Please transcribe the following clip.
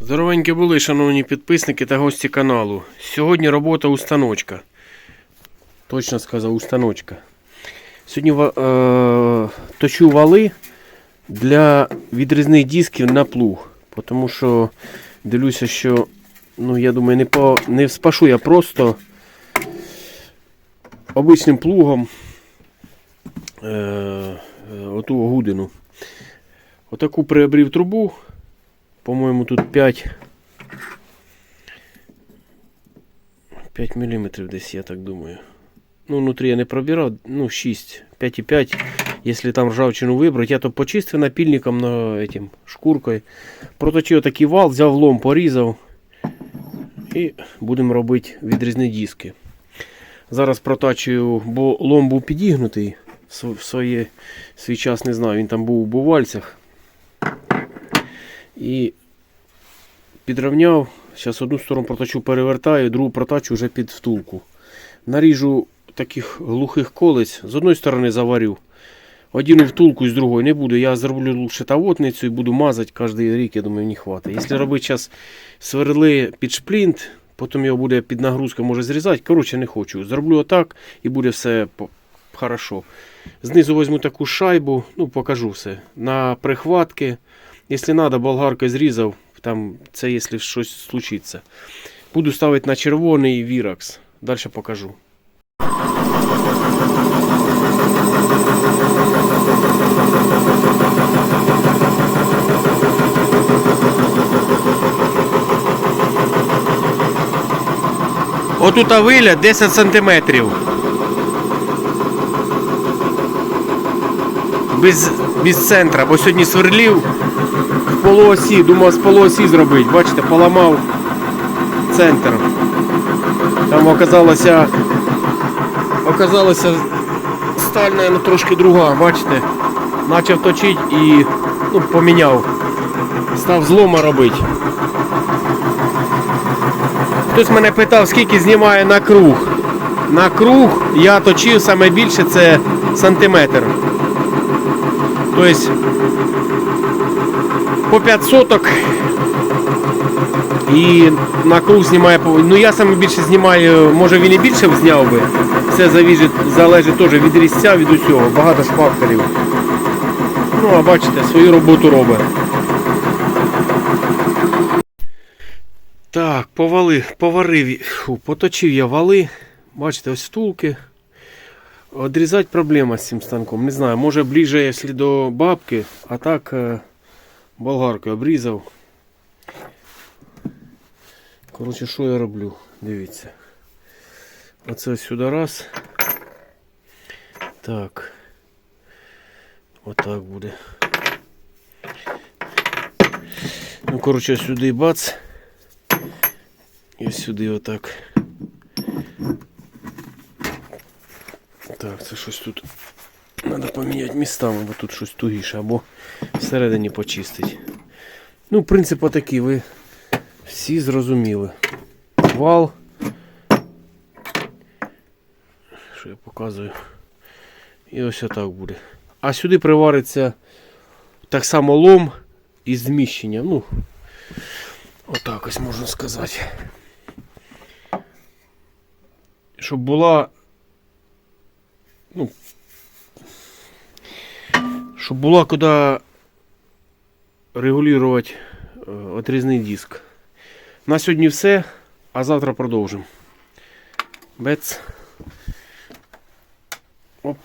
Здоровенькі були, шановні підписники та гості каналу. Сьогодні робота устаночка. Точно сказав, устаночка. Сьогодні е, точу вали для відрізних дисків на плуг. Тому що дивлюся, що ну, я думаю, не, по, не спашу я просто обичним плугом е, е, оту гудину. Отаку приобрів трубу. По-моєму, тут 5. 5 мм десь, я так думаю. Ну, внутрі я не пробирав, ну, 6, 5,5. Якщо там ржавчину вибрати, я то почистив напільником на этим, шкуркою. Проточив такий вал, взяв лом, порізав. І будемо робити відрізні диски. Зараз протачую, бо лом був підігнутий в своє, свій час, не знаю, він там був у бувальцях. І підрівняв. Зараз одну сторону проточу перевертаю, другу протачу вже під втулку. Наріжу таких глухих колець. З одної сторони заварю. Одіну втулку з другої не буду. Я зроблю лучше тавотницю і буду мазати кожен рік, я думаю, не хватить. Якщо робити зараз сверли під шплінт, потім його буде під нагрузкою може зрізати. Коротше, не хочу. Зроблю отак і буде все хорошо. Знизу візьму таку шайбу, ну покажу все. На прихватки. Якщо треба, болгаркою зрізав, там це якщо щось случиться. Буду ставити на червоний віракс. Далі покажу. Отут виля 10 сантиметрів. Без, без центра, бо сьогодні сверлів в полуосі, думав з полуосі зробити. Бачите, поламав центр. Там оказалося, оказалося сталь, наверно, трошки друга, бачите. Почав точити і ну, поміняв. Став злома робити. Хтось мене питав, скільки знімає на круг. На круг я точив саме більше це сантиметр. Тобто по 5 соток. І на круг знімає. Ну я саме більше знімаю, може він і більше зняв би. Все залежить, залежить теж від різця, від усього. Багато ж факторів. Ну, а бачите, свою роботу робить. Так, повали, поварив, поточив я вали. Бачите, ось втулки. Одрізати проблема з цим станком. Не знаю, може ближче, якщо до бабки, а так е, болгаркою обрізав. Коротше, що я роблю? Дивіться. Оце сюди раз. Так. Отак буде. Ну, коротше, сюди бац. І сюди отак. Так, це щось тут. Треба поміняти містами, бо тут щось тугіше, або всередині почистити. Ну, принцип отакий, ви всі зрозуміли. Вал. Що я показую? І ось отак буде. А сюди привариться так само лом із зміщенням. Ну, отак ось можна сказати. Щоб була. Ну. Щоб була куди регулювати е, отрізний диск. На сьогодні все, а завтра продовжимо. Бец. Оп.